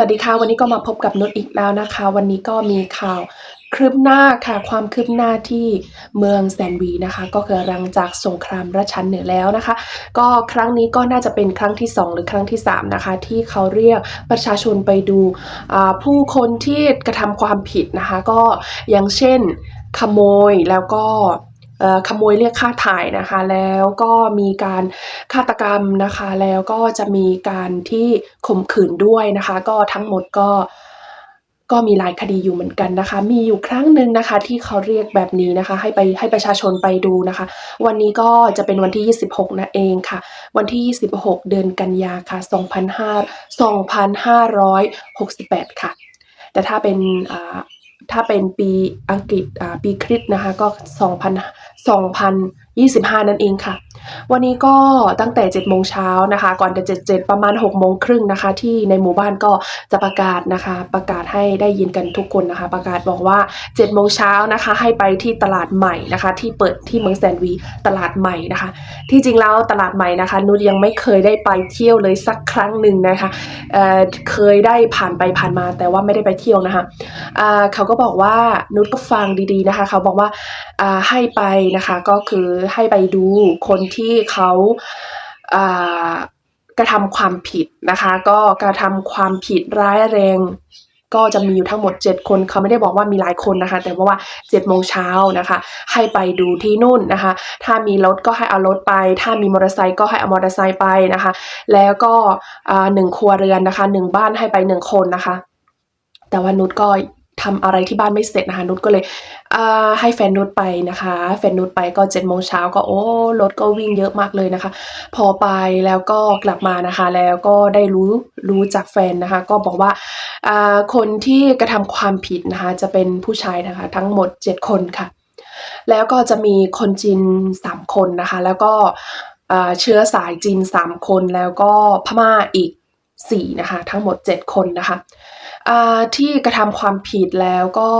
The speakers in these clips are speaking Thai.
วัสดีค่ะ วันนี้ก็มาพบกับนุชอีกแล้วนะคะ วันนี้ก็มีข่าวคืบหน้าค่ะ ความคืบหน้าที่เมืองแซนวีนะคะ ก็คือหลังจากสงครามราชันเหนือแล้วนะคะ ก็ครั้งนี้ก็น่าจะเป็นครั้งที่ 2 หรือครั้งที่ 3 นะคะ ที่เขาเรียกประชาชนไปดูผู้คนที่กระทำความผิดนะคะ ก็อย่างเช่นขโมยแล้วก็ ขโมยเรียกค่าถ่ายนะคะ แล้วก็มีการฆาตกรรมนะคะ แล้วก็จะมีการที่ข่มขืนด้วยนะคะ ก็ทั้งหมดก็ก็มีหลายคดีอยู่เหมือนกันนะคะ มีอยู่ครั้งหนึ่งนะคะ ที่เขาเรียกแบบนี้นะคะ ให้ไปให้ประชาชนไปดูนะคะ วันนี้ก็จะเป็นวันที่ 26นั่นเองค่ะ วันที่ 26 เดือนกันยาค่ะ2,500 2568 ค่ะ แต่ถ้าเป็นอ่า ถ้าเป็นปีอังกฤษปีคริสต์นะคะก็ 2,000 25 นั่นเองค่ะ วันนี้ก็ตั้งแต่ 7 โมงเช้านะคะ ก่อนจะ7 7 ประมาณ 6 โมงครึ่งนะคะ ที่ในหมู่บ้านก็จะประกาศนะคะ ประกาศให้ได้ยินกันทุกคนนะคะ ประกาศบอกว่า 7 โมงเช้านะคะ ให้ไปที่ตลาดใหม่นะคะ ที่เปิดที่เมืองแซนวีตลาดใหม่นะคะ ที่จริงแล้วตลาดใหม่นะคะ นุชยังไม่เคยได้ไปเที่ยวเลยสักครั้งหนึ่งนะคะเเคยได้ผ่านไปผ่านมาแต่ว่าไม่ได้ไปเที่ยวนะคะเขาก็บอกว่านุชก็ฟังดีๆนะคะ เขาบอกว่าอ่าให้ไปนะคะก็คือให้ไปดูคนที่เขาอากระทำความผิดนะคะ ก็กระทำความผิดร้ายแรงก็จะมีอยู่ทั้งหมด 7 คนเขาไม่ได้บอกว่ามีหลายคนนะคะ แต่ว่า7โมงเช้านะคะ ให้ไปดูที่นู่นนะคะ ถ้ามีรถก็ให้เอารถไป ถ้ามีมอเตอร์ไซค์ก็ให้เอามอเตอร์ไซค์ไปนะคะ แล้วก็หนึ่งครัวเรือนนะคะหนึ่งบ้านให้ไปหนึ่งคนนะคะ แต่ว่านุชก็ ทำอะไรที่บ้านไม่เสร็จนะคะนุชก็เลยให้แฟนนุชไปนะคะ แฟนนุชไปก็7โมงเช้าก็โอ้รถก็วิ่งเยอะมากเลยนะคะ พอไปแล้วก็กลับมานะคะ แล้วก็ได้รู้รู้จากแฟนนะคะ ก็บอกว่าคนที่กระทำความผิดนะคะ จะเป็นผู้ชายนะคะ ทั้งหมด 7 คนค่ะ แล้วก็จะมีคนจีน 3 คนนะคะ แล้วก็เชื้อสายจีน 3 คนแล้วก็พม่าอีก4นะคะ ทั้งหมด 7 คนนะคะ ที่กระทำความผิดแล้วก็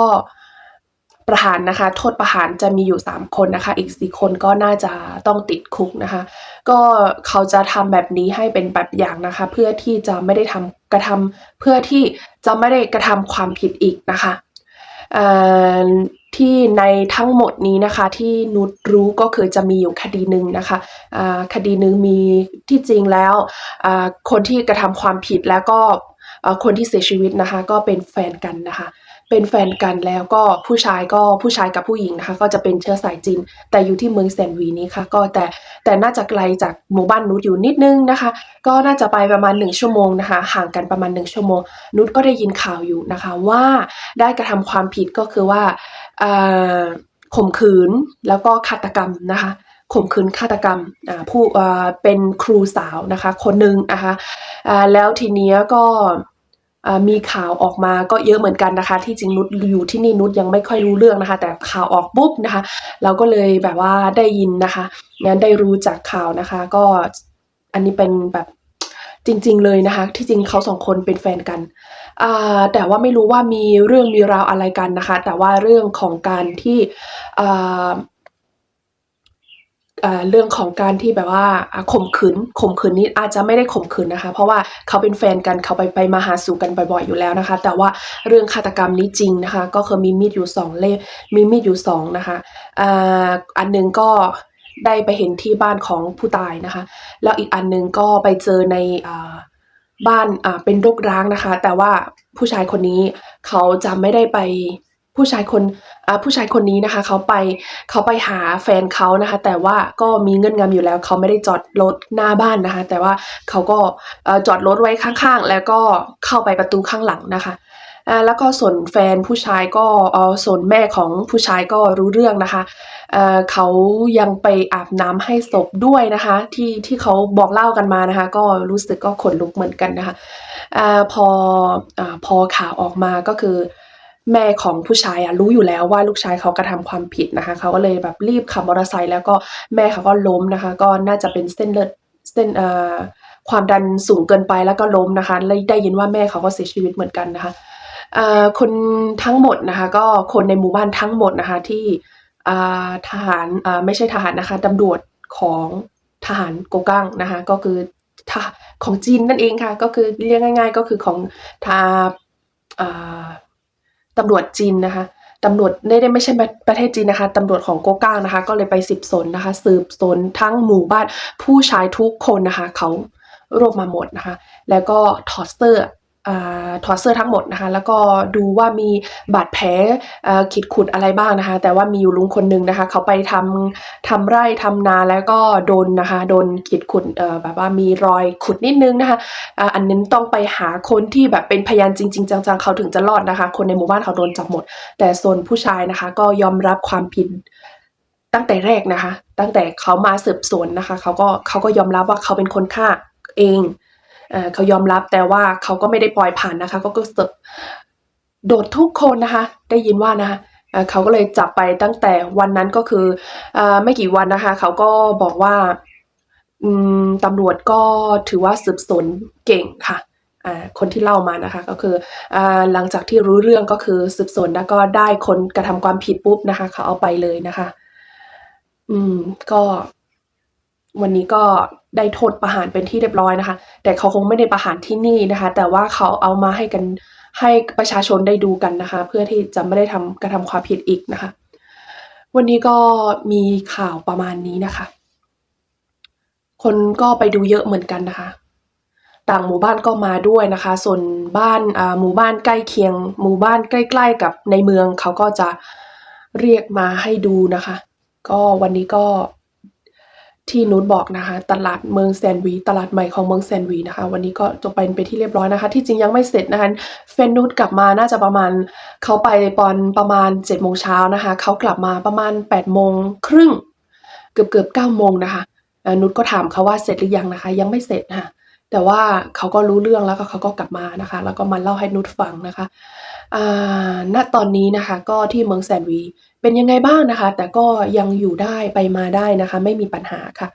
ประหารนะคะ โทษประหารจะมีอยู่ 3 คนนะคะ อีก 4 คนก็น่าจะต้องติดคุกนะคะ ก็เขาจะทำแบบนี้ให้เป็นแบบอย่างนะคะ เพื่อที่จะไม่ได้ทำกระทำเพื่อที่จะไม่ได้กระทำความผิดอีกนะคะที่ในทั้งหมดนี้นะคะที่นุชรู้ก็คือจะมีอยู่คดีหนึ่งนะคะคดีหนึ่งมีที่จริงแล้วคนที่กระทำความผิดแล้วก็ คนที่เสียชีวิตนะคะ ก็เป็นแฟนกันนะคะ เป็นแฟนกันแล้วก็ผู้ชายก็ผู้ชายกับผู้หญิงนะคะ ก็จะเป็นเชื้อสายจีนแต่อยู่ที่เมืองแซนวีนี้ค่ะ ก็แต่แต่น่าจะไกลจากหมู่บ้านนุชอยู่นิดนึงนะคะ ก็น่าจะไปประมาณ 1 ชั่วโมงนะคะ ห่างกันประมาณ 1 ชั่วโมง นุชก็ได้ยินข่าวอยู่นะคะ ว่าได้กระทำความผิดก็คือว่าข่มขืนแล้วก็ฆาตกรรมนะคะ ข่มขืนฆาตกรรมผู้เป็นครูสาวนะคะคนหนึ่งนะคะแล้วทีเนี้ยก็มีข่าวออกมาก็เยอะเหมือนกันนะคะ ที่จริงนุชอยู่ที่นี่นุชยังไม่ค่อยรู้เรื่องนะคะ แต่ข่าวออกปุ๊บนะคะ เราก็เลยแบบว่าได้ยินนะคะงั้นได้รู้จากข่าวนะคะ ก็อันนี้เป็นแบบจริง ๆ เลยนะคะ ที่จริงเขาสองคนเป็นแฟนกันแต่ว่าไม่รู้ว่ามีเรื่องมีราวอะไรกันนะคะ แต่ว่าเรื่องของการที่ เรื่องของการที่แบบว่าข่มขืนข่มขืนนี้อาจจะไม่ได้ข่มขืนนะคะ เพราะว่าเขาเป็นแฟนกันเขาไปไปมาหาสู่กันบ่อยๆอยู่แล้วนะคะ แต่ว่าเรื่องฆาตกรรมนี้จริงนะคะ ก็คือมีมีดอยู่สองเล่มมีมีดอยู่สองนะคะอันหนึ่งก็ได้ไปเห็นที่บ้านของผู้ตายนะคะ แล้วอีกอันหนึ่งก็ไปเจอในอบ้านเป็นรกร้างนะคะ แต่ว่าผู้ชายคนนี้เขาจะไม่ได้ไป ผู้ชายคนผู้ชายคนนี้นะคะเขาไปเขาไปหาแฟนเขานะคะ แต่ว่าก็มีเงื่อนงำอยู่แล้วเขาไม่ได้จอดรถหน้าบ้านนะคะ แต่ว่าเขาก็จอดรถไว้ข้างๆ แล้วก็เข้าไปประตูข้างหลังนะคะแล้วก็ส่วนแฟนผู้ชายก็เอ่อส่วนแม่ของผู้ชายก็รู้เรื่องนะคะเเขายังไปอาบน้ำให้ศพด้วยนะคะที่ที่เขาบอกเล่ากันมานะคะ ก็รู้สึกก็ขนลุกเหมือนกันนะคะอพออพอข่าวออกมาก็คือ แม่ของผู้ชายอะรู้อยู่แล้วว่าลูกชายเขากระทำความผิดนะคะ เขาก็เลยแบบรีบขับมอเตอร์ไซค์แล้วก็แม่เขาก็ล้มนะคะ ก็น่าจะเป็นเส้นเลือดเส้นเอ่อความดันสูงเกินไปแล้วก็ล้มนะคะแล้วได้ยินว่าแม่เขาก็เสียชีวิตเหมือนกันนะคะอ่าคนทั้งหมดนะคะ ก็คนในหมู่บ้านทั้งหมดนะคะที่อ่าทหารอ่าไม่ใช่ทหารนะคะตำรวจของทหารโกกังนะคะก็คือทของจีนนั่นเองค่ะ ก็คือเรียกง่าย ๆ ก็คือของทาอ่า ตำรวจจีนนะคะตำรวจไม่ได้ไม่ใช่ประเทศจีนนะคะตำรวจของโกก้างนะคะ ก็เลยไปสืบสวนนะคะ สืบสวนทั้งหมู่บ้านผู้ชายทุกคนนะคะ เขารวบมาหมดนะคะ แล้วก็ทอสเตอร์ ถอดเสื้อทั้งหมดนะคะ แล้วก็ดูว่ามีบาดแผลขีดข่วนอะไรบ้างนะคะ แต่ว่ามีอยู่ลุงคนหนึ่งนะคะ เขาไปทำทำไร่ทำนาแล้วก็โดนนะคะ โดนขีดข่วนเอ่อแบบว่ามีรอยขุดนิดนึงนะคะอ,อันนั้นต้องไปหาคนที่แบบเป็นพยานจริง ๆ จังๆเขาถึงจะรอดนะคะ คนในหมู่บ้านเขาโดนจับหมด แต่ส่วนผู้ชายนะคะ ก็ยอมรับความผิดตั้งแต่แรกนะคะ ตั้งแต่เขามาสืบสวนนะคะ เขาก็เขาก็ยอมรับว่าเขาเป็นคนฆ่าเอง เออเขายอมรับแต่ว่าเขาก็ไม่ได้ปล่อยผ่านนะคะก็ก็สืบโดดทุกคนนะคะ ได้ยินว่านะคะเขาก็เลยจับไปตั้งแต่วันนั้นก็คือไม่กี่วันนะคะ เขาก็บอกว่าตำรวจก็ถือว่าสืบสวนเก่งค่ะคนที่เล่ามานะคะก็คืออหลังจากที่รู้เรื่องก็คือสืบสวนแล้วก็ได้คนกระทำความผิดปุ๊บนะคะ เขาเอาไปเลยนะคะ อืมก็ วันนี้ก็ได้โทษประหารเป็นที่เรียบร้อยนะคะ แต่เขาคงไม่ได้ประหารที่นี่นะคะ แต่ว่าเขาเอามาให้กันให้ประชาชนได้ดูกันนะคะ เพื่อที่จะไม่ได้ทำกระทำความผิดอีกนะคะ วันนี้ก็มีข่าวประมาณนี้นะคะ คนก็ไปดูเยอะเหมือนกันนะคะ ต่างหมู่บ้านก็มาด้วยนะคะ ส่วนบ้านอ่าหมู่บ้านใกล้เคียง หมู่บ้านใกล้ ๆ กับในเมืองเขาก็จะเรียกมาให้ดูนะคะ ก็วันนี้ก็ ที่นุชบอกนะคะ ตลาดเมืองแซนวี ตลาดใหม่ของเมืองแซนวีนะคะ วันนี้ก็จบไปเป็นที่เรียบร้อยนะคะ ที่จริงยังไม่เสร็จนะคะ เฟนนุชกลับมาน่าจะประมาณเขาไปตอนประมาณ7จ็ดโมงเช้านะคะเขากลับมาประมาณ8ปดโมงครึ่งเกือบเกือบเก้าโมงนะคะนุชก็ถามเขาว่าเสร็จหรือยังนะคะ ยังไม่เสร็จนะคะ แต่ว่าเขาก็รู้เรื่องแล้วก็เขาก็กลับมานะคะ แล้วก็มาเล่าให้นุชฟังนะคะอ่าณตอนนี้นะคะก็ที่เมืองแซนวีเป็นยังไงบ้างนะคะ แต่ก็ยังอยู่ได้ไปมาได้นะคะ ไม่มีปัญหาค่ะ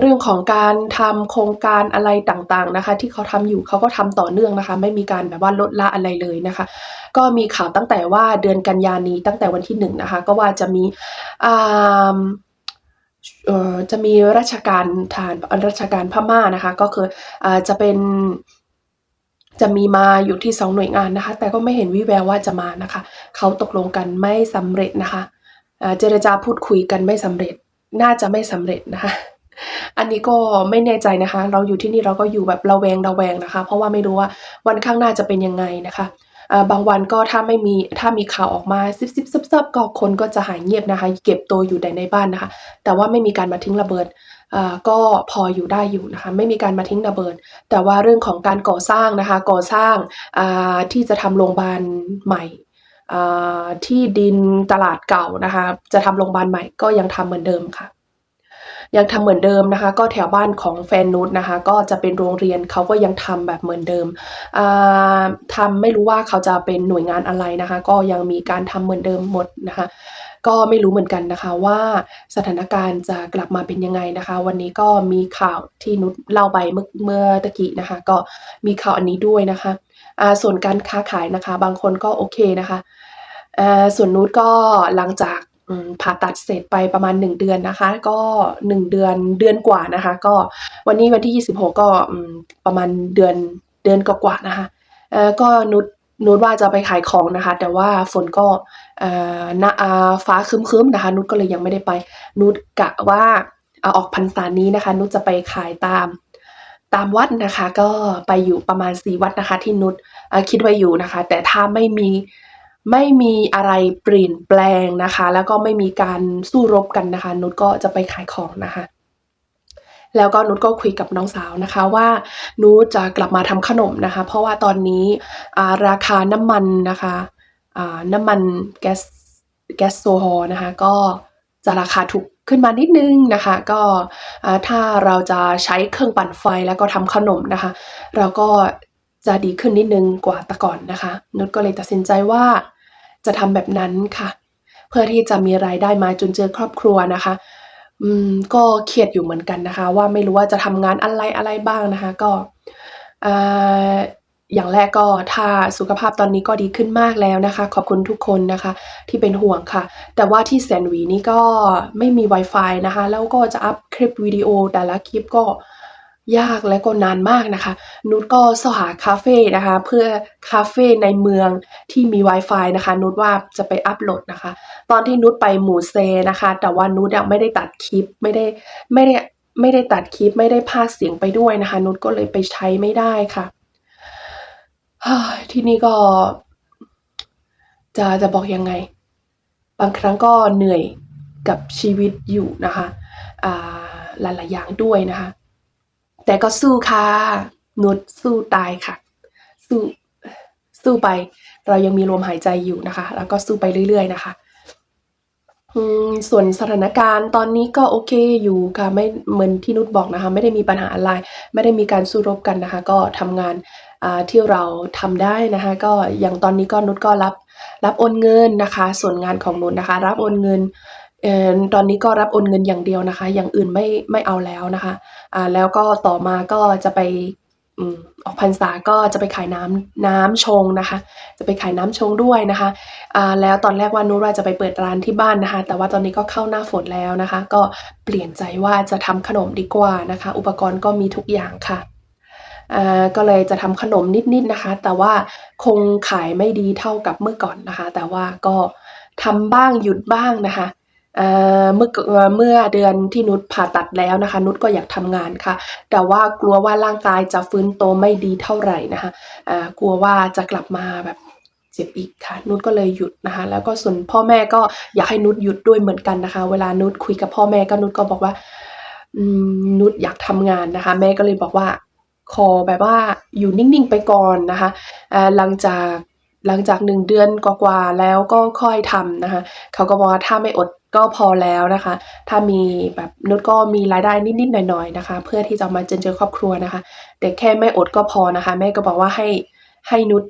เรื่องของการทำโครงการอะไรต่างๆนะคะ ที่เขาทำอยู่เขาก็ทำต่อเนื่องนะคะ ไม่มีการแบบว่าลดละอะไรเลยนะคะ ก็มีข่าวตั้งแต่ว่าเดือนกันยานี้ตั้งแต่วันที่หนึ่งนะคะ ก็ว่าจะมีอ จะมีราชการทารราชการพม่านะคะ ก็คืออจะเป็นจะมีมาอยู่ที่ 2 หน่วยงานนะคะ แต่ก็ไม่เห็นวี่แววว่าจะมานะคะ เขาตกลงกันไม่สำเร็จนะคะเจรจาพูดคุยกันไม่สำเร็จ น่าจะไม่สำเร็จนะคะ อันนี้ก็ไม่แน่ใจนะคะ เราอยู่ที่นี่เราก็อยู่แบบระแวงระแวงนะคะ เพราะว่าไม่รู้ว่าวันข้างหน้าจะเป็นยังไงนะคะ บางวันก็ถ้าไม่มีถ้ามีข่าวออกมาซิบๆซับๆก็คนก็จะหายเงียบนะคะ เก็บตัวอยู่แต่ในบ้านนะคะ แต่ว่าไม่มีการมาทิ้งระเบิดอ่าก็พออยู่ได้อยู่นะคะ ไม่มีการมาทิ้งระเบิด แต่ว่าเรื่องของการก่อสร้างนะคะ ก่อสร้างอ่าที่จะทำโรงพยาบาลใหม่อ่าที่ดินตลาดเก่านะคะ จะทำโรงพยาบาลใหม่ก็ยังทำเหมือนเดิมค่ะ ยังทำเหมือนเดิมนะคะ ก็แถวบ้านของแฟนนุชนะคะ ก็จะเป็นโรงเรียนเขาก็ยังทำแบบเหมือนเดิมอ่าทำไม่รู้ว่าเขาจะเป็นหน่วยงานอะไรนะคะ ก็ยังมีการทำเหมือนเดิมหมดนะคะ ก็ไม่รู้เหมือนกันนะคะว่าสถานการณ์จะกลับมาเป็นยังไงนะคะ วันนี้ก็มีข่าวที่นุชเล่าไปเมื่อเมื่อตะกี้นะคะ ก็มีข่าวอันนี้ด้วยนะคะส่วนการค้าขายนะคะ บางคนก็โอเคนะคะส่วนนุชก็หลังจาก ผ่าตัดเสร็จไปประมาณ 1 เดือนนะคะ ก็ 1 เดือนเดือนกว่านะคะ ก็วันนี้วันที่ 26 ก็อืมประมาณเดือนเดือนกว่าๆนะคะก็นุชนุชว่าจะไปขายของนะคะ แต่ว่าฝนก็นะอ่าฟ้าคึ้มๆนะคะ นุชก็เลยยังไม่ได้ไป นุชกะว่าออกพรรษานี้นะคะ นุชจะไปขายตามตามวัดนะคะ ก็ไปอยู่ประมาณ 4 วัดนะคะ ที่นุชคิดไว้อยู่นะคะ แต่ถ้าไม่มี ไม่มีอะไรเปลี่ยนแปลงนะคะ แล้วก็ไม่มีการสู้รบกันนะคะ นุชก็จะไปขายของนะคะแล้วก็นุชก็คุยกับน้องสาวนะคะว่านุชจะกลับมาทำขนมนะคะ เพราะว่าตอนนี้ราคาน้ำมันนะคะน้ำมันแก๊สแก๊สโซฮอล์นะคะก็จะราคาถูกขึ้นมานิดนึงนะคะ ก็ถ้าเราจะใช้เครื่องปั่นไฟแล้วก็ทำขนมนะคะ เราก็ จะดีขึ้นนิดนึงกว่าแต่ก่อนนะคะนุชก็เลยตัดสินใจว่าจะทำแบบนั้นค่ะ เพื่อที่จะมีรายได้มาจุนเจือครอบครัวนะคะ อืมก็เครียดอยู่เหมือนกันนะคะ ว่าไม่รู้ว่าจะทำงานอะไรอะไรบ้างนะคะ ก็อ่าอย่างแรกก็ถ้าสุขภาพตอนนี้ก็ดีขึ้นมากแล้วนะคะ ขอบคุณทุกคนนะคะ ที่เป็นห่วงค่ะ แต่ว่าที่แสนหวีนี่ก็ไม่มี Wi-Fi นะคะ แล้วก็จะอัปคลิปวิดีโอแต่ละคลิปก็ ยากและก็นานมากนะคะ นุชก็สหาคาเฟ่นะคะ เพื่อคาเฟ่ในเมืองที่มี Wi-Fi นะคะ นุชว่าจะไปอัปโหลดนะคะ ตอนที่นุชไปหมู่เซนะคะ แต่ว่านุชไม่ได้ตัดคลิปไม่ได้ไม่ได้ไม่ได้ตัดคลิปไม่ได้พากเสียงไปด้วยนะคะ นุชก็เลยไปใช้ไม่ได้ค่ะที่นี่ก็ จะจะบอกยังไง บางครั้งก็เหนื่อยกับชีวิตอยู่นะคะอ่าหลายๆอย่างด้วยนะคะ แต่ก็สู้ค่ะนุชสู้ตายค่ะ สู้สู้ไป เรายังมีลมหายใจอยู่นะคะ แล้วก็สู้ไปเรื่อย ๆ นะคะส่วนสถานการณ์ตอนนี้ก็โอเคอยู่ค่ะไม่เหมือนที่นุชบอกนะคะ ไม่ได้มีปัญหาอะไร ไม่ได้มีการสู้รบกันนะคะ ก็ทำงานที่เราทำได้นะคะ ก็อย่างตอนนี้ก็นุชก็รับรับโอนเงินนะคะ ส่วนงานของนุชนะคะ รับโอนเงิน ตอนนี้ก็รับโอนเงินอย่างเดียวนะคะ อย่างอื่นไม่ไม่เอาแล้วนะคะอ่าแล้วก็ต่อมาก็จะไปออกพรรษาก็จะไปขายน้ำน้ำชงนะคะ จะไปขายน้ำชงด้วยนะคะอ่าแล้วตอนแรกว่านุชว่าจะไปเปิดร้านที่บ้านนะคะ แต่ว่าตอนนี้ก็เข้าหน้าฝนแล้วนะคะ ก็เปลี่ยนใจว่าจะทำขนมดีกว่านะคะ อุปกรณ์ก็มีทุกอย่างค่ะอ่าก็เลยจะทำขนมนิดๆนะคะ แต่ว่าคงขายไม่ดีเท่ากับเมื่อก่อนนะคะ แต่ว่าก็ทำบ้างหยุดบ้างนะคะ เมื่อเมื่อเดือนที่นุชผ่าตัดแล้วนะคะ นุชก็อยากทำงานค่ะ แต่ว่ากลัวว่าร่างกายจะฟื้นตัวไม่ดีเท่าไหร่นะคะกลัวว่าจะกลับมาแบบเจ็บอีกค่ะ นุชก็เลยหยุดนะคะ แล้วก็ส่วนพ่อแม่ก็อยากให้นุชหยุดด้วยเหมือนกันนะคะ เวลานุชคุยกับพ่อแม่ก็นุชก็บอกว่านุชอยากทำงานนะคะ แม่ก็เลยบอกว่าขอแบบว่าอยู่นิ่งๆไปก่อนนะคะหลังจากหลังจากหนึ่งเดือนกว่าๆแล้วก็ค่อยทำนะคะ เขาก็บอกว่าถ้าไม่อด ก็พอแล้วนะคะ ถ้ามีแบบนุชก็มีรายได้นิดๆหน่อยๆนะคะ เพื่อที่จะมาเจนเจอครอบครัวนะคะ แต่แค่ไม่อดก็พอนะคะ แม่ก็บอกว่าให้ให้นุช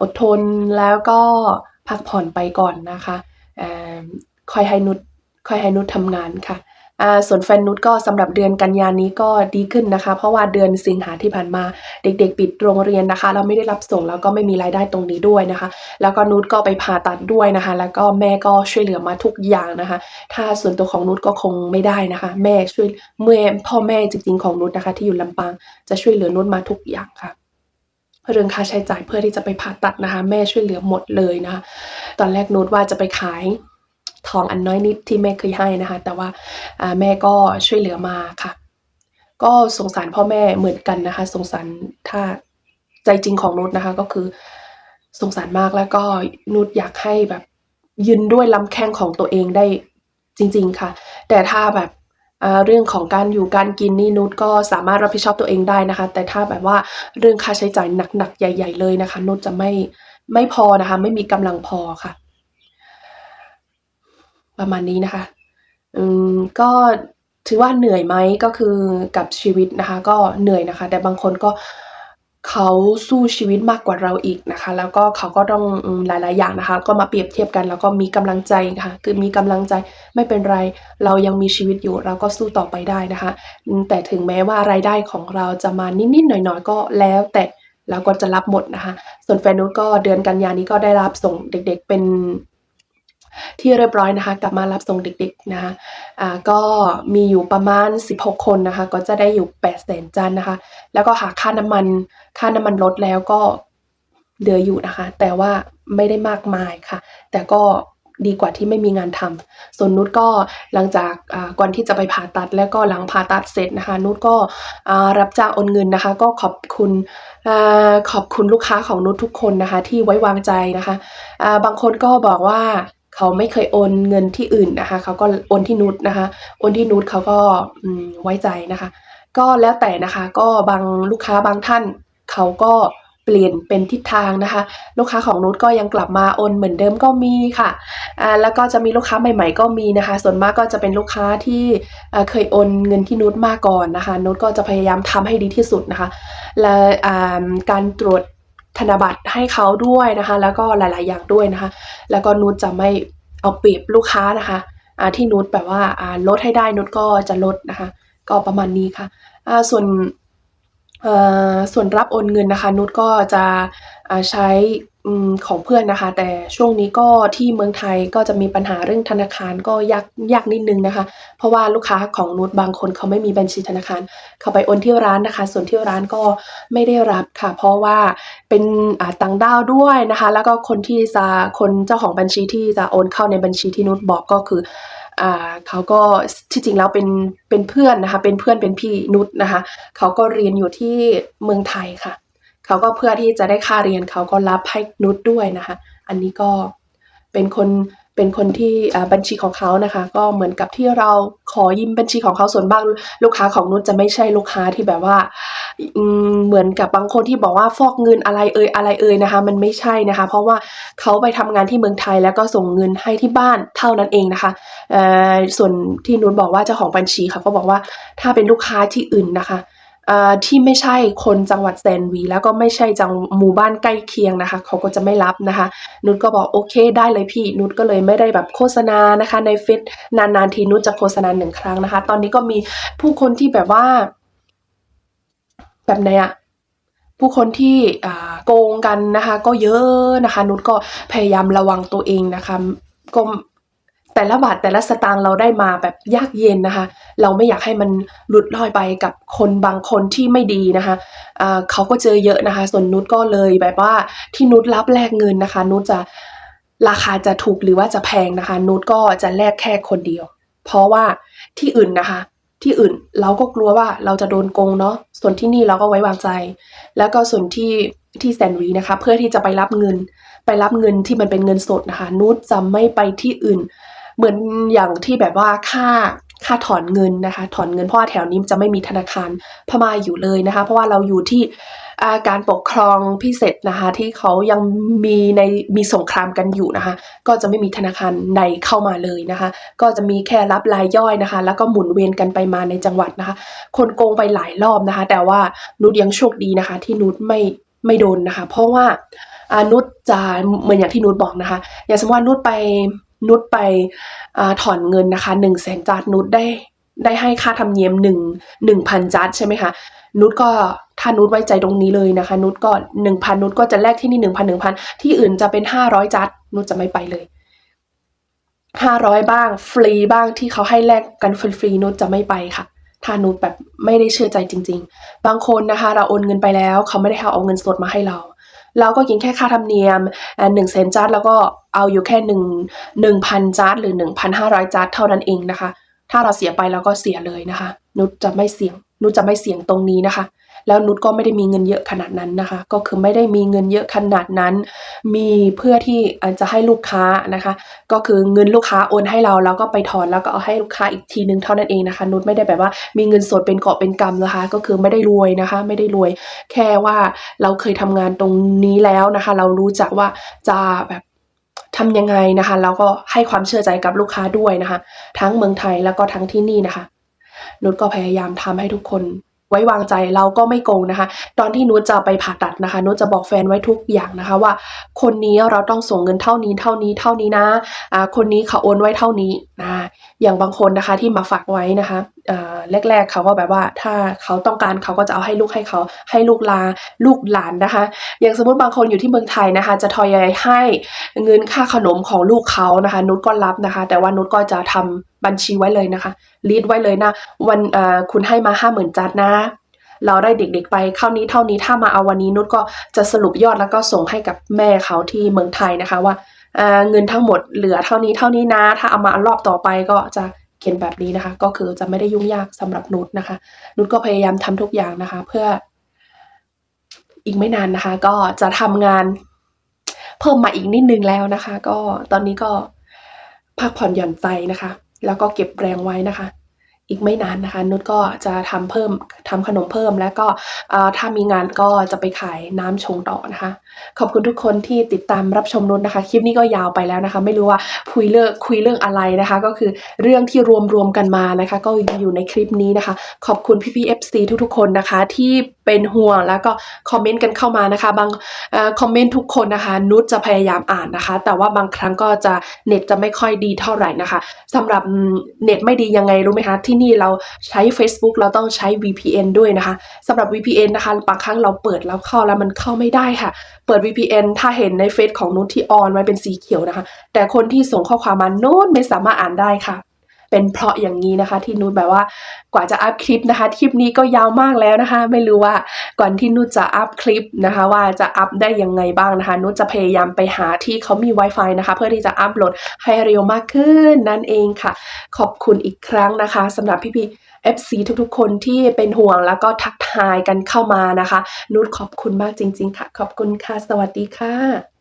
อดทนแล้วก็พักผ่อนไปก่อนนะคะอค่อยให้นุชค่อยให้นุชทำงานค่ะ ส่วนแฟนนุชก็สำหรับเดือนกันยานี้ก็ดีขึ้นนะคะ เพราะว่าเดือนสิงหาที่ผ่านมาเด็กๆ ปิดโรงเรียนนะคะ เราไม่ได้รับส่งแล้วก็ไม่มีรายได้ตรงนี้ด้วยนะคะ แล้วก็นุชก็ไปผ่าตัดด้วยนะคะ แล้วก็แม่ก็ช่วยเหลือมาทุกอย่างนะคะ ถ้าส่วนตัวของนุชก็คงไม่ได้นะคะ แม่ช่วยแม่พ่อแม่จริงๆของนุชนะคะ ที่อยู่ลำปางจะช่วยเหลือนุชมาทุกอย่างค่ะเรื่องค่าใช้จ่ายเพื่อที่จะไปผ่าตัดนะคะ แม่ช่วยเหลือหมดเลยนะคะ ตอนแรกนุชว่าจะไปขาย ทองอันน้อยนิดที่แม่เคยให้นะคะ แต่ว่าแม่ก็ช่วยเหลือมาค่ะ ก็สงสารพ่อแม่เหมือนกันนะคะ สงสารถ้าใจจริงของนุชนะคะ ก็คือสงสารมากแล้วก็นุชอยากให้แบบยืนด้วยลำแข้งของตัวเองได้จริง ๆค่ะ แต่ถ้าแบบเรื่องของการอยู่การกินนี่นุชก็สามารถรับผิดชอบตัวเองได้นะคะ แต่ถ้าแบบว่าเรื่องค่าใช้จ่ายหนักๆใหญ่ ๆ เลยนะคะ นุชจะไม่ไม่พอนะคะ ไม่มีกำลังพอค่ะ ประมาณนี้นะคะ อืมก็ถือว่าเหนื่อยไหมก็คือกับชีวิตนะคะ ก็เหนื่อยนะคะ แต่บางคนก็เขาสู้ชีวิตมากกว่าเราอีกนะคะ แล้วก็เขาก็ต้องหลาย ๆ อย่างนะคะ ก็มาเปรียบเทียบกันแล้วก็มีกำลังใจค่ะ คือมีกำลังใจไม่เป็นไร เรายังมีชีวิตอยู่ เราก็สู้ต่อไปได้นะคะ แต่ถึงแม้ว่ารายได้ของเราจะมานิด ๆ หน่อย ๆ ก็แล้วแต่เราก็จะรับหมดนะคะ ส่วนแฟนนุชก็เดือนกันยานี้ก็ได้รับส่งเด็ก ๆ เป็น ที่เรียบร้อยนะคะกลับมารับส่งเด็กๆนะคะอ่าก็มีอยู่ประมาณ 16 คนนะคะ ก็จะได้อยู่800,000จานนะคะ แล้วก็หากค่าน้ำมันค่าน้ำมันลดแล้วก็เหลืออยู่นะคะ แต่ว่าไม่ได้มากมายค่ะ แต่ก็ดีกว่าที่ไม่มีงานทำส่วนนุชก็หลังจากก่อนที่จะไปผ่าตัด แล้วก็หลังผ่าตัดเสร็จนะคะ นุชก็รับจ้างโอนเงินนะคะ ก็ขอบคุณอขอบคุณลูกค้าของนุชทุกคนนะคะ ที่ไว้วางใจนะคะอ่าบางคนก็บอกว่า เขาไม่เคยโอนเงินที่อื่นนะคะเขาก็โอนที่นุชนะคะโอนที่นุชเขาก็ไว้ใจนะคะ ก็แล้วแต่นะคะก็บางลูกค้าบางท่านเขาก็เปลี่ยนเป็นทิศทางนะคะ ลูกค้าของนุชก็ยังกลับมาโอนเหมือนเดิมก็มีค่ะอ่าแล้วก็จะมีลูกค้าใหม่ ๆ ก็มีนะคะ ส่วนมากก็จะเป็นลูกค้าที่เคยโอนเงินที่นุชมาก่อนนะคะนุชก็จะพยายามทำให้ดีที่สุดนะคะ และการตรวจ ธนบัตรให้เขาด้วยนะคะ แล้วก็หลาย ๆ อย่างด้วยนะคะ แล้วก็นุชจะไม่เอาเปรียบลูกค้านะคะอ่าที่นุชแบบว่าลดให้ได้นุชก็จะลดนะคะ ก็ประมาณนี้ค่ะส่วนส่วนรับโอนเงินนะคะ นุชก็จะใช้ ของเพื่อนนะคะ แต่ช่วงนี้ก็ที่เมืองไทยก็จะมีปัญหาเรื่องธนาคารก็ยากยากนิดนึงนะคะ เพราะว่าลูกค้าของนุชบางคนเขาไม่มีบัญชีธนาคาร เขาไปโอนที่ร้านนะคะ ส่วนที่ร้านก็ไม่ได้รับค่ะ เพราะว่าเป็นต่างด้าวด้วยนะคะ แล้วก็คนที่จะคนเจ้าของบัญชีที่จะโอนเข้าในบัญชีที่นุชบอกก็คือเขาก็ที่จริงแล้วเป็นเป็นเพื่อนนะคะ เป็นเพื่อนเป็นพี่นุชนะคะ เขาก็เรียนอยู่ที่เมืองไทยค่ะ เขาก็เพื่อที่จะได้ค่าเรียนเขาก็รับให้นุชด้วยนะคะ อันนี้ก็เป็นคนเป็นคนที่บัญชีของเขานะคะ ก็เหมือนกับที่เราขอยืมบัญชีของเขาส่วนบ้างลูกค้าของนุชจะไม่ใช่ลูกค้าที่แบบว่าเหมือนกับบางคนที่บอกว่าฟอกเงินอะไรเอ่ยอะไรเอ่ยนะคะ มันไม่ใช่นะคะ เพราะว่าเขาไปทำงานที่เมืองไทยแล้วก็ส่งเงินให้ที่บ้านเท่านั้นเองนะคะเออส่วนที่นุชบอกว่าเจ้าของบัญชีเขาก็บอกว่าถ้าเป็นลูกค้าที่อื่นนะคะ ที่ไม่ใช่คนจังหวัดแซนวี แล้วก็ไม่ใช่จังหมู่บ้านใกล้เคียงนะคะ เขาก็จะไม่รับนะคะ นุชก็บอกโอเคได้เลยพี่ นุชก็เลยไม่ได้แบบโฆษณานะคะ ในเฟซนานๆทีนุชจะโฆษณาหนึ่งครั้งนะคะ ตอนนี้ก็มีผู้คนที่แบบว่า แบบไหนอะผู้คนที่โกงกันนะคะ ก็เยอะนะคะ นุชก็พยายามระวังตัวเองนะคะก็ แต่ละบาทแต่ละสตางค์เราได้มาแบบยากเย็นนะคะ เราไม่อยากให้มันหลุดลอยไปกับคนบางคนที่ไม่ดีนะคะอ่าเขาก็เจอเยอะนะคะ ส่วนนุชก็เลยแบบว่าที่นุชรับแลกเงินนะคะ นุชจะราคาจะถูกหรือว่าจะแพงนะคะ นุชก็จะแลกแค่คนเดียว เพราะว่าที่อื่นนะคะ ที่อื่นเราก็กลัวว่าเราจะโดนโกงเนาะส่วนที่นี่เราก็ไว้วางใจ แล้วก็ส่วนที่ที่แซนวีนะคะ เพื่อที่จะไปรับเงิน ไปรับเงินที่มันเป็นเงินสดนะคะ นุชจะไม่ไปที่อื่น เหมือนอย่างที่แบบว่าค่าค่าถอนเงินนะคะ ถอนเงินเพราะว่าแถวนี้จะไม่มีธนาคารพม่าอยู่เลยนะคะ เพราะว่าเราอยู่ที่การปกครองพิเศษนะคะ ที่เขายังมีในมีสงครามกันอยู่นะคะ ก็จะไม่มีธนาคารใดเข้ามาเลยนะคะ ก็จะมีแค่รับรายย่อยนะคะ แล้วก็หมุนเวียนกันไปมาในจังหวัดนะคะ คนโกงไปหลายรอบนะคะ แต่ว่านุชยังโชคดีนะคะ ที่นุชไม่ไม่โดนนะคะ เพราะว่าอ่านุชจะเหมือนอย่างที่นุชบอกนะคะ อย่างสมมติว่านุชไป นุชไปอถอนเงินนะคะหนึ่งแสนจาร์ดนุชได้ได้ให้ค่าธรรมเนียมหนึ่งหนึ่งพันจาร์ดใช่ไหมคะนุชก็ถ้านุชไว้ใจตรงนี้เลยนะคะ นุชก็หนึ่งพันนุชก็จะแลกที่นี่หนึ่งพันหนึ่งพันที่อื่นจะเป็นห้าร้อยจาร์ดนุชจะไม่ไปเลยห้าร้อยบ้างฟรีบ้างที่เขาให้แลกกันฟรีๆนุชจะไม่ไปค่ะ ถ้านุชแบบไม่ได้เชื่อใจจริง ๆ บางคนนะคะ เราโอนเงินไปแล้ว เขาไม่ได้เอาเงินสดมาให้เรา เราก็กินแค่ค่าธรรมเนียมหนึ่งเซนจาร์ดแล้วก็เอาอยู่แค่หนึ่งหนึ่งพันจาร์ดหรือหนึ่งพันห้าร้อยจาร์ดเท่านั้นเองนะคะ ถ้าเราเสียไปเราก็เสียเลยนะคะ นุชจะไม่เสี่ยง นุชจะไม่เสี่ยงตรงนี้นะคะ แล้วนุชก็ไม่ได้มีเงินเยอะขนาดนั้นนะคะ ก็คือไม่ได้มีเงินเยอะขนาดนั้น มีเพื่อที่จะให้ลูกค้านะคะ ก็คือเงินลูกค้าโอนให้เราแล้วก็ไปถอนแล้วก็เอาให้ลูกค้าอีกทีนึงเท่านั้นเองนะคะนุชไม่ได้แบบว่ามีเงินสดเป็นเกาะเป็นกำนะคะ ก็คือไม่ได้รวยนะคะ ไม่ได้รวย แค่ว่าเราเคยทำงานตรงนี้แล้วนะคะ เรารู้จักว่าจะแบบทำยังไงนะคะแล้วก็ให้ความเชื่อใจกับลูกค้าด้วยนะคะ ทั้งเมืองไทยแล้วก็ทั้งที่นี่นะคะนุชก็พยายามทำให้ทุกคน ไว้วางใจเราก็ไม่โกงนะคะ ตอนที่นุชจะไปผ่าตัดนะคะ นุชจะบอกแฟนไว้ทุกอย่างนะคะว่า คนนี้เราต้องส่งเงินเท่านี้เท่านี้เท่านี้นะอ่าคนนี้เขาโอนไว้เท่านี้นะ อย่างบางคนนะคะที่มาฝากไว้นะคะแรก ๆเขาก็แบบว่าถ้าเขาต้องการเขาก็จะเอาให้ลูกให้เขาให้ลูกลาลูกหลานนะคะ อย่างสมมติบางคนอยู่ที่เมืองไทยนะคะ จะทยอยให้เงินค่าขนมของลูกเขานะคะ นุชก็รับนะคะ แต่ว่านุชก็จะทำบัญชีไว้เลยนะคะลีดไว้เลยนะ วันคุณให้มาห้าหมื่นจัดนะเราได้เด็กๆไปเท่านี้เท่านี้ถ้ามาเอาวันนี้นุชก็จะสรุปยอดแล้วก็ส่งให้กับแม่เขาที่เมืองไทยนะคะว่า เงินทั้งหมดเหลือเท่านี้เท่านี้นะ ถ้าเอามารอบต่อไปก็จะเขียนแบบนี้นะคะ ก็คือจะไม่ได้ยุ่งยากสำหรับนุชนะคะ นุชก็พยายามทำทุกอย่างนะคะ เพื่ออีกไม่นานนะคะ ก็จะทำงานเพิ่มมาอีกนิดนึงแล้วนะคะ ก็ตอนนี้ก็พักผ่อนหย่อนใจนะคะ แล้วก็เก็บแรงไว้นะคะ อีกไม่นานนะคะนุชก็จะทำเพิ่มทำขนมเพิ่ม แล้วก็ถ้ามีงานก็จะไปขายน้ำชงต่อนะคะ ขอบคุณทุกคนที่ติดตามรับชมนุชนะคะ คลิปนี้ก็ยาวไปแล้วนะคะ ไม่รู้ว่าคุยเรื่องคุยเรื่องอะไรนะคะ ก็คือเรื่องที่รวมรวมกันมานะคะ ก็อยู่ในคลิปนี้นะคะ ขอบคุณพี่พีเอฟซีทุกๆคนนะคะที่เป็นห่วงแล้วก็คอมเมนต์กันเข้ามานะคะ บางอคอมเมนต์ทุกคนนะคะ นุชจะพยายามอ่านนะคะ แต่ว่าบางครั้งก็จะเน็ตจะไม่ค่อยดีเท่าไหร่นะคะสำหรับเน็ตไม่ดียังไงรู้ไหมคะที่ที่นี่เราใช้ Facebook เราต้องใช้ VPN ด้วยนะคะสำหรับ VPN นะคะบางครั้งเราเปิดแล้วเข้าแล้วมันเข้าไม่ได้ค่ะ เปิด VPN ถ้าเห็นในเฟซของนุชที่ออนไว้เป็นสีเขียวนะคะ แต่คนที่ส่งข้อความมาโน้นไม่สามารถอ่านได้ค่ะ เป็นเพราะอย่างนี้นะคะ ที่นุชแบบว่ากว่าจะอัพคลิปนะคะคลิปนี้ก็ยาวมากแล้วนะคะ ไม่รู้ว่าก่อนที่นุชจะอัพคลิปนะคะ ว่าจะอัพได้ยังไงบ้างนะคะ นุชจะพยายามไปหาที่เขามี Wi-Fi นะคะ เพื่อที่จะอัพโหลดให้เร็วมากขึ้นนั่นเองค่ะ ขอบคุณอีกครั้งนะคะสำหรับพี่ๆ FC ทุกๆ คนที่เป็นห่วงแล้วก็ทักทายกันเข้ามานะคะ นุชขอบคุณมากจริง ๆ ค่ะ ขอบคุณค่ะ สวัสดีค่ะ